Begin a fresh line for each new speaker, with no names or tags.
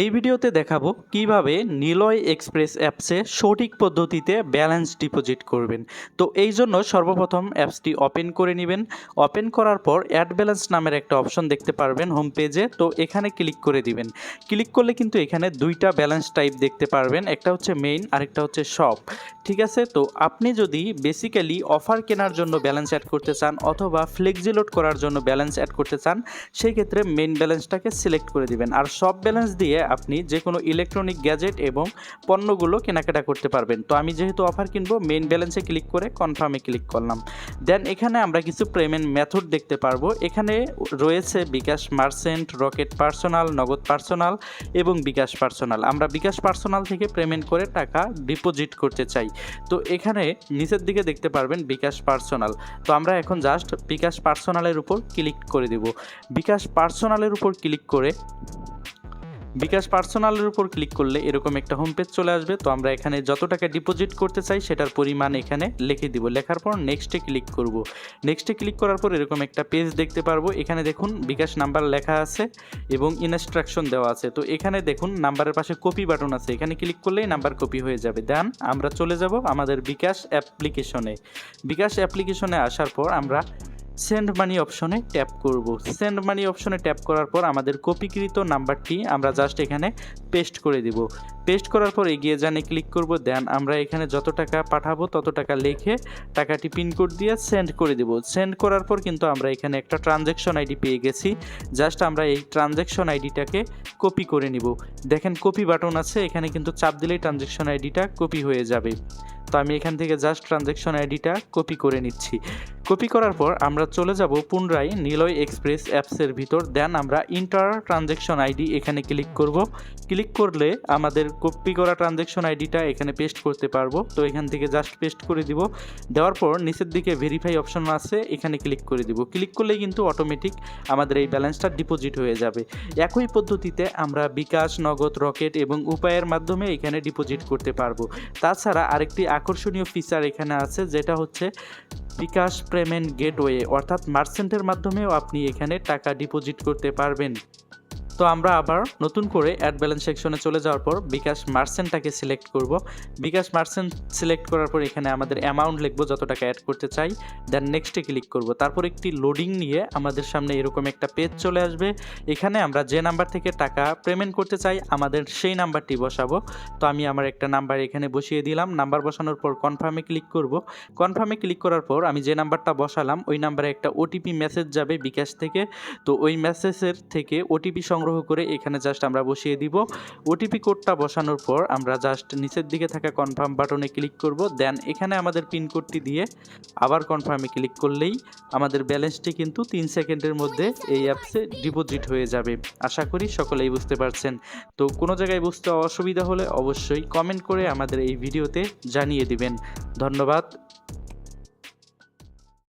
এই ভিডিওতে দেখাবো কীভাবে নিলয় এক্সপ্রেস অ্যাপসে সঠিক পদ্ধতিতে ব্যালেন্স ডিপোজিট করবেন। তো এই জন্য সর্বপ্রথম অ্যাপসটি ওপেন করে নেবেন। ওপেন করার পর অ্যাড ব্যালেন্স নামের একটা অপশন দেখতে পারবেন হোম পেজে। তো এখানে ক্লিক করে দিবেন। ক্লিক করলে কিন্তু এখানে দুইটা ব্যালেন্স টাইপ দেখতে পারবেন। একটা হচ্ছে মেইন, আরেকটা হচ্ছে শপ। ঠিক আছে? তো আপনি যদি বেসিক্যালি অফার কেনার জন্য ব্যালেন্স অ্যাড করতে চান অথবা ফ্লেক্সিলোড করার জন্য ব্যালেন্স অ্যাড করতে চান, সেই ক্ষেত্রে মেইন ব্যালেন্সটাকে সিলেক্ট করে দিবেন। আর সব ব্যালেন্স দিয়ে আপনি যে কোনো ইলেকট্রনিক গ্যাজেট এবং পণ্যগুলো কেনাকাটা করতে পারবেন। তো আমি যেহেতু অফার কিনবো মেইন ব্যালেন্সে ক্লিক করে কনফার্মে ক্লিক করলাম। দেন এখানে আমরা কিছু পেমেন্ট মেথড দেখতে পারব। এখানে রয়েছে bKash merchant Rocket personal Nagad personal এবং বিকাশ পার্সোনাল আমরা বিকাশ পার্সোনাল থেকে পেমেন্ট করে টাকা ডিপোজিট করতে চাই। তো এখানে নিচের দিকে দেখতে পারবেন বিকাশ পার্সোনাল তো আমরা এখন জাস্ট বিকাশ পার্সোনালের উপর ক্লিক করে দেব। বিকাশ পার্সোনালের উপর ক্লিক করে বিকাশ পার্সোনালের উপর ক্লিক করলে এরকম একটা হোম পেজ চলে আসবে। তো আমরা এখানে যত টাকা ডিপোজিট করতে চাই সেটার পরিমাণ এখানে লিখে দিব। লেখার পর নেক্সটে ক্লিক করব। নেক্সটে ক্লিক করার পর এরকম একটা পেজ দেখতে পারব। এখানে দেখুন বিকাশ নাম্বার লেখা আছে এবং ইনস্ট্রাকশন দেওয়া আছে। তো এখানে দেখুন নাম্বারের পাশে কপি বাটন আছে। এখানে ক্লিক করলেই নাম্বার কপি হয়ে যাবে। দেন আমরা চলে যাব আমাদের বিকাশ অ্যাপ্লিকেশনে বিকাশ অ্যাপ্লিকেশনে আসার পর আমরা সেন্ড মানি অপশনে ট্যাপ করব। সেন্ড মানি অপশনে ট্যাপ করার পর আমাদের কপিকৃত নাম্বারটি আমরা জাস্ট এখানে পেস্ট করে দিব। পেস্ট করার পর এগিয়ে জানে ক্লিক করব দেন আমরা এখানে যত টাকা পাঠাবো, তত টাকা লিখে টাকাটি পিনকোড দিয়ে সেন্ড করে দেব। সেন্ড করার পর কিন্তু আমরা এখানে একটা ট্রানজ্যাকশন আইডি পেয়ে গেছি। জাস্ট আমরা এই ট্রানজ্যাকশন আইডিটাকে কপি করে নিব। দেখেন কপি বাটন আছে, এখানে কিন্তু চাপ দিলেই ট্রানজ্যাকশন আইডিটা কপি হয়ে যাবে। তো আমি এখান থেকে জাস্ট ট্রানজ্যাকশন আইডিটা কপি করে নিচ্ছি। কপি করার পর আমরা চলে যাব পুনরায় নিলয় এক্সপ্রেস অ্যাপসের ভিতর। দেন আমরা ইন্টার ট্রানজ্যাকশন আইডি এখানে ক্লিক করব। ক্লিক করলে আমাদের কপি করা ট্রানজ্যাকশন আইডিটা এখানে পেস্ট করতে পারব। তো এখান থেকে জাস্ট পেস্ট করে দিব। দেওয়ার পর নিচের দিকে ভেরিফাই অপশন আছে, এখানে ক্লিক করে দিব। ক্লিক করলেই কিন্তু অটোমেটিক আমাদের এই ব্যালেন্সটা ডিপোজিট হয়ে যাবে। একই পদ্ধতিতে আমরা বিকাশ, নগদ, রকেট এবং উপায়ের মাধ্যমে এখানে ডিপোজিট করতে পারব। তাছাড়া আরেকটি আকর্ষণীয় ফিচার এখানে আছে, যেটা হচ্ছে বিকাশ পেমেন্ট গেটওয়ে অর্থাৎ মার্চেন্টের মাধ্যমেও আপনি এখানে টাকা ডিপোজিট করতে পারবেন। তো আমরা আবার নতুন করে অ্যাড ব্যালেন্স সেকশনে চলে যাওয়ার পর বিকাশ মার্চেন্টটাকে সিলেক্ট করব। বিকাশ মার্চেন্ট সিলেক্ট করার পর এখানে আমাদের অ্যামাউন্ট লিখব যত টাকা অ্যাড করতে চাই। দেন নেক্সটে ক্লিক করব। তারপর একটি লোডিং নিয়ে আমাদের সামনে এরকম একটা পেজ চলে আসবে। এখানে আমরা যে নাম্বার থেকে টাকা পেমেন্ট করতে চাই, আমাদের সেই নাম্বারটি বসাবো। তো আমি আমার একটা নাম্বার এখানে বসিয়ে দিলাম। নাম্বার বসানোর পর কনফার্মে ক্লিক করব। কনফার্মে ক্লিক করার পর আমি যে নাম্বারটা বসালাম, ওই নাম্বারে একটা ওটিপি মেসেজ যাবে বিকাশ থেকে। তো ওই মেসেজের থেকে ওটিপি সংগ্রহ করে এখানে জাস্ট আমরা বসিয়ে দিব। ওটিপি কোডটা বসানোর পর আমরা জাস্ট নিচের দিকে থাকা কনফার্ম বাটনে ক্লিক করব। দেন এখানে আমাদের পিন কোডটি দিয়ে আবার কনফার্মে ক্লিক করলেই আমাদের ব্যালেন্সটি কিন্তু তিন সেকেন্ডের মধ্যে এই অ্যাপসে ডিপোজিট হয়ে যাবে। আশা করি সকলেই বুঝতে পারছেন। তো কোনো জায়গায় বুঝতে অসুবিধা হলে অবশ্যই কমেন্ট করে আমাদের এই ভিডিওতে জানিয়ে দিবেন। ধন্যবাদ।